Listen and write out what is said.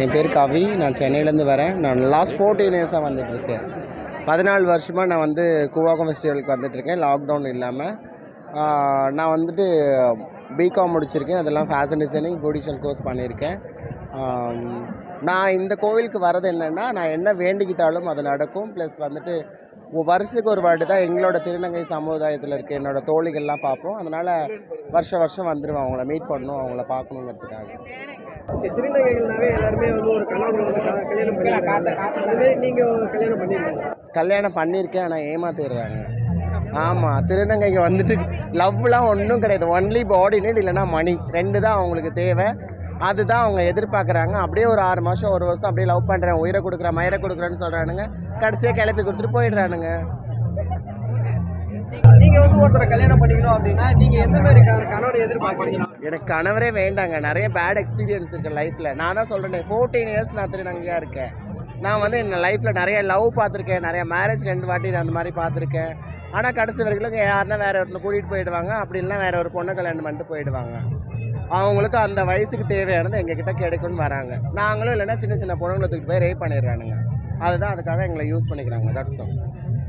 என் பேர் கவி. நான் சென்னையிலேருந்து வரேன். நான் லாஸ்ட் ஃபோர்டீன் இயர்ஸாக வந்துட்டுருக்கேன். பதினாலு வருஷமாக நான் வந்து கூவாகம் ஃபெஸ்டிவலுக்கு வந்துட்டுருக்கேன். லாக்டவுன் இல்லாமல் நான் வந்துட்டு பிகாம் முடிச்சிருக்கேன். அதெல்லாம் ஃபேஷன் டிசைனிங் பியூட்டிஷியன் கோர்ஸ் பண்ணியிருக்கேன். நான் இந்த கோவிலுக்கு வர்றது என்னென்னா நான் என்ன வேண்டிக்கிட்டாலும் அது நடக்கும். ப்ளஸ் வந்துட்டு வருஷத்துக்கு ஒரு வாட்டி தான் எங்களோட திருநங்கை சமுதாயத்தில் இருக்க என்னோட தோழிகள்லாம் பார்ப்போம். அதனால் வருஷம் வருஷம் வந்துடுவேன் அவங்கள மீட் பண்ணணும் அவங்கள பார்க்கணுங்கிறதுக்காக. திருநங்கைகள்னாவே எல்லாருமே வந்து ஒரு கல்யாணம் பண்ணிருக்காங்க கல்யாணம் பண்ணிருக்கீங்க கல்யாணம் பண்ணியிருக்கேன் ஆனால் ஏமாத்திடுறாங்க. ஆமாம் திருநங்கைக்கு வந்துட்டு லவ்லாம் ஒன்றும் கிடையாது. ஒன்லி பாடினேட் இல்லைன்னா மணி ரெண்டு தான் அவங்களுக்கு தேவை. அதுதான் அவங்க எதிர்பார்க்குறாங்க. அப்படியே ஒரு ஆறு மாதம் ஒரு வருஷம் அப்படியே லவ் பண்ணுறேன் உயிரை கொடுக்குறேன் மயிரை கொடுக்குறேன்னு சொல்கிறானுங்க கடைசியாக கிளப்பி கொடுத்துட்டு போயிடுறானுங்க. நீங்கள் வந்து ஒருத்தரை கல்யாணம் பண்ணிக்கணும் அப்படின்னா நீங்கள் எந்த மாதிரி க- கணவனை எனக்கு கணவரே வேண்டாங்க. நிறைய பேட் எக்ஸ்பீரியன்ஸ் இருக்குது லைஃப்பில் நான் தான் சொல்கிறேன் ஃபோர்டீன் இயர்ஸ் நான் திருநங்கையாக இருக்கேன். நான் வந்து என் லைஃப்பில் நிறைய லவ் பார்த்துருக்கேன். நிறைய மேரேஜ் ரெண்டு வாட்டி அந்த மாதிரி பார்த்துருக்கேன். ஆனால் கடைசி வரைக்கும் யாருன்னா வேற ஒருத்தனை கூட்டிகிட்டு போயிடுவாங்க. அப்படி வேற ஒரு பொண்ணை கல்யாணம் பண்ணிட்டு போயிடுவாங்க. அவங்களுக்கு அந்த வயசுக்கு தேவையானது எங்ககிட்ட கிடைக்கும்னு வராங்க. நாங்களும் இல்லைன்னா சின்ன சின்ன பொண்ணுங்களை தூக்கிட்டு போய் ரேப் பண்ணிடுறானுங்க. அதுதான் அதுக்காக எங்களை யூஸ் பண்ணிக்கிறாங்க. That's all